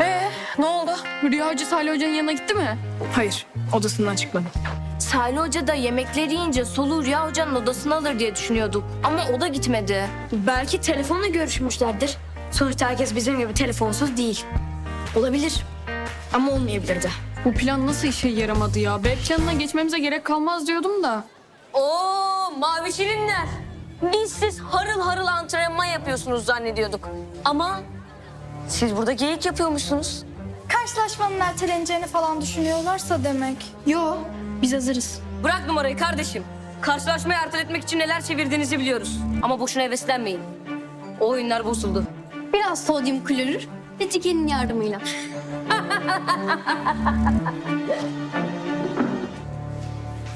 Ee, ne oldu? Rüya Hoca Salih Hoca'nın yanına gitti mi? Hayır, odasından çıkmadı. Salih Hoca da yemekleri yiyince soluğu Rüya Hoca'nın odasına alır diye düşünüyorduk. Ama o da gitmedi. Belki telefonla görüşmüşlerdir. Sonuçta herkes bizim gibi telefonsuz değil. Olabilir. Ama olmayabilir de. Bu plan nasıl işe yaramadı ya? B planına geçmemize gerek kalmaz diyordum da. Oo mavi şirinler. Biz siz harıl harıl antrenman yapıyorsunuz zannediyorduk. Ama siz burada geyik yapıyormuşsunuz. Karşılaşmanın erteleneceğini falan düşünüyorlarsa demek. Yo, biz hazırız. Bırak numarayı kardeşim. Karşılaşmayı erteletmek için neler çevirdiğinizi biliyoruz. Ama boşuna heveslenmeyin. O oyunlar bozuldu. Biraz sodyum klorür ve Cige'nin yardımıyla.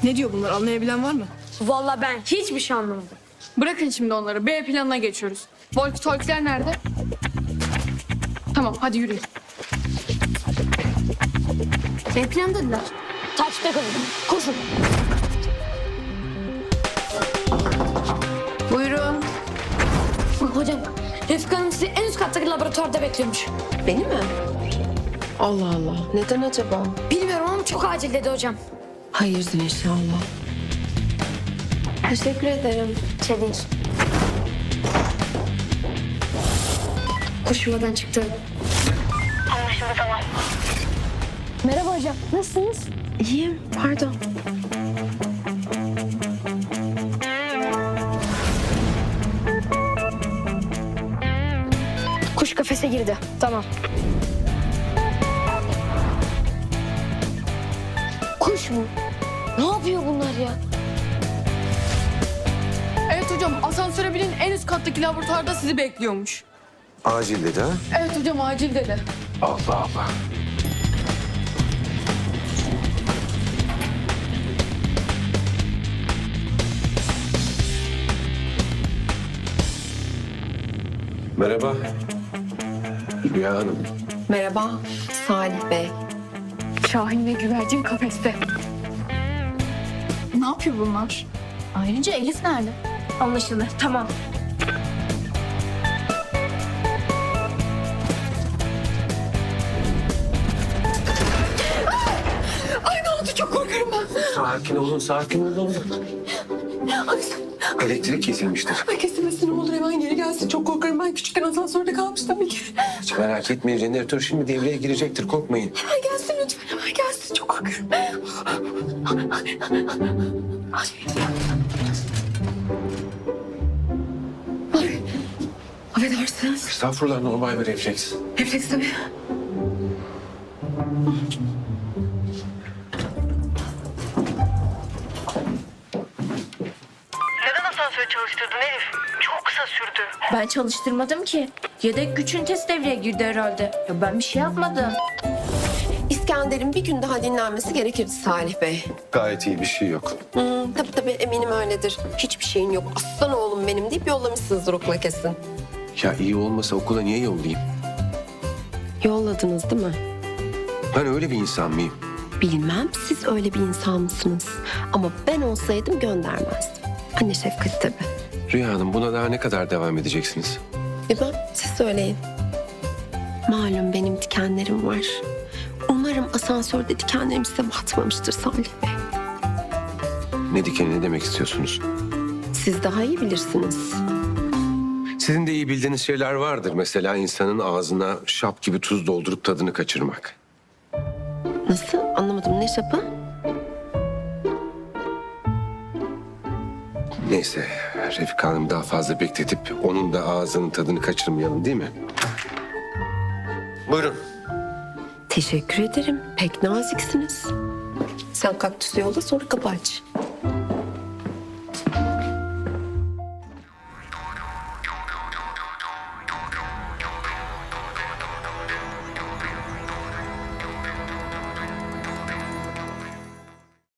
Ne diyor bunlar anlayabilen var mı? Vallahi ben hiçbir şey anlamadım. Bırakın şimdi onları. B planına geçiyoruz. Walkie talkie'ler nerede? Tamam hadi yürüyün. B plan dediler. Takipte kalın. Koşun. Buyurun. Hocam, Refika Hanım sizi en üst kattaki laboratuvarda bekliyormuş. Beni mi? Allah Allah. Neden acaba? Bilmiyorum ama çok acil dedi hocam. Hayırdır inşallah. Teşekkür ederim. Şey değil. Koşmadan çıktı. Merhaba hocam, nasılsınız? İyiyim. Pardon. Kuş kafese girdi. Tamam. Kuş mu? Ne yapıyor bunlar ya? Evet hocam asansöre binin en üst kattaki laboratuvarda sizi bekliyormuş. Acil dedi ha? Evet hocam acil dedi. Allah Allah. Merhaba. Rüya Hanım. Merhaba. Salih Bey. Şahin ve güvercin kafeste. Ne yapıyor bunlar? Ayrıca Elif nerede? Anlaşıldı, tamam. Sakin olun, sakin olun. Elektrik kesilmiştir. Kesilmesin ne olur hemen geri gelsin. Çok korkarım ben küçükken asansörde kalmıştım bir kere. Hiç merak etmeyin, jeneratör şimdi devreye girecektir, korkmayın. Hemen gelsin lütfen hemen gelsin. Çok korkarım. Ay. Affedersiniz. Estağfurullah, normal bir refleks. Refleks tabii. Asansörü çalıştırdın Elif? Çok kısa sürdü. Ben çalıştırmadım ki. Yedek güç ünitesi devreye girdi herhalde. Ya ben bir şey yapmadım. İskender'in bir gün daha dinlenmesi gerekirdi Salih Bey. Gayet iyi bir şey yok. Hmm, tabii tabii eminim öyledir. Hiçbir şeyin yok. Aslan oğlum benim deyip yollamışsınızdır okula kesin. Ya iyi olmasa okula niye yollayayım? Yolladınız değil mi? Ben öyle bir insan mıyım? Bilmem siz öyle bir insan mısınız? Ama ben olsaydım göndermezdim. Anne şefkati tabii. Rüya Hanım, buna daha ne kadar devam edeceksiniz? Ben siz söyleyin. Malum benim dikenlerim var. Umarım asansörde dikenlerim size batmamıştır Salih Bey. Ne dikeni ne demek istiyorsunuz? Siz daha iyi bilirsiniz. Sizin de iyi bildiğiniz şeyler vardır. Mesela insanın ağzına şap gibi tuz doldurup tadını kaçırmak. Nasıl? Anlamadım. Ne şapı? Neyse, Refika Hanım daha fazla bekletip onun da ağzının tadını kaçırmayalım değil mi? Buyurun. Teşekkür ederim. Pek naziksiniz. Sen kaktüsü yolla sonra kapı aç.